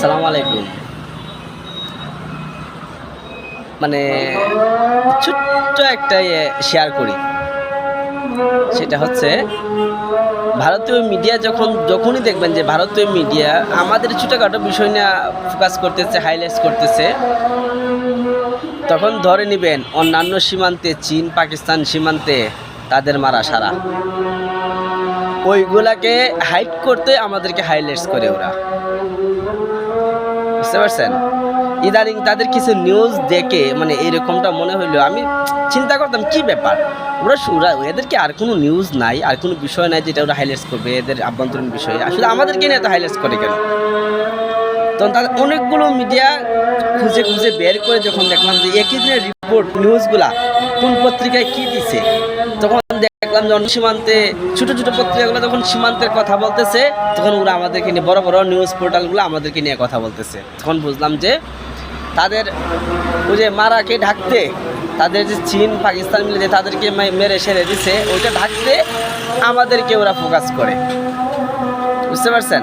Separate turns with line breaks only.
আসসালামু আলাইকুম। মানে ছোট্ট একটা শেয়ার করি। সেটা হচ্ছে, ভারতীয় মিডিয়া যখন, যখনই দেখবেন যে ভারতীয় মিডিয়া আমাদের ছোটোখাটো বিষয় নিয়ে ফোকাস করতেছে হাইলাইটস করতেছে, তখন ধরে নেবেন অন্যান্য সীমান্তে, চীন, পাকিস্তান সীমান্তে তাদের মারা সারা। ওইগুলাকে হাইট করতে আমাদেরকে হাইলাইটস করে ওরা। বুঝতে পারছেন? ইদানিং তাদের কিছু নিউজ দেখে মানে এরকমটা মনে হইল। আমি চিন্তা করতাম, কি ব্যাপার? ওরা ওরা এদেরকে আর কোনো নিউজ নাই? আর কোনো বিষয় নাই যেটা ওরা হাইলাইটস করবে, এদের আভ্যন্তরীণ বিষয়ে? আসলে আমাদেরকে নিয়ে এত হাইলাইটস করে কেন? তখন তাদের অনেকগুলো মিডিয়া খুঁজে খুঁজে বের করে যখন দেখলাম যে একই দিনের রিপোর্ট নিউজগুলা কোন পত্রিকায় কি দিছে, তখন দেখলাম যে অন্য সীমান্তে, ছোট ছোট পত্রিকাগুলো যখন সীমান্তের কথা বলতেছে, তখন ওরা আমাদেরকে নিয়ে, বড় বড় নিউজ পোর্টালগুলো আমাদেরকে নিয়ে কথা বলতেছে। তখন বুঝলাম যে তাদের ওই যে মারাকে ঢাকতে, তাদের যে চীন, পাকিস্তান মিলে যে তাদেরকে মেরে সেরে দিছে, ওইটা ঢাকতে আমাদেরকে ওরা ফোকাস করে। বুঝতে পারছেন?